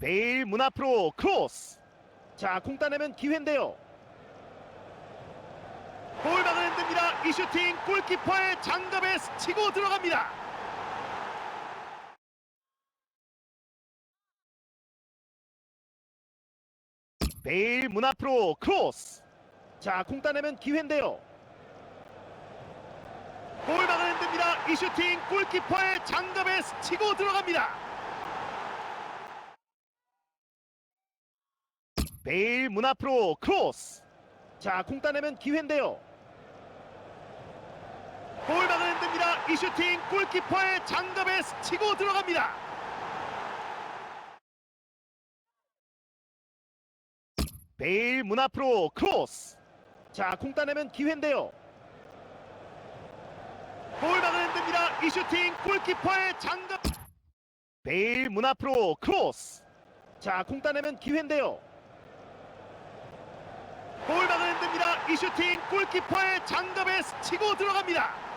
베일 문 앞으로 크로스. 자, 공 따내면 기회인데요. 볼 막아낸 됩니다. 이 슈팅 골키퍼의 장갑에 스치고 들어갑니다. 베일 문 앞으로 크로스. 자, 공 따내면 기회인데요. 볼 막아낸 됩니다. 이 슈팅 골키퍼의 장갑에 스치고 들어갑니다. 베일 문 앞으로 크로스. 자, 공 따내면 기회인데요. 볼 막아낸 됩니다. 이 슈팅 골키퍼의 장갑에 스치고 들어갑니다. 베일 문 앞으로 크로스. 자, 공 따내면 기회인데요. 볼 막아낸 됩니다. 이 슈팅 골키퍼의 장갑. 베일 문 앞으로 크로스. 자, 공 따내면 기회인데요. 볼 막아낸 됩니다. 이 슈팅 골키퍼의 장갑에 스치고 들어갑니다.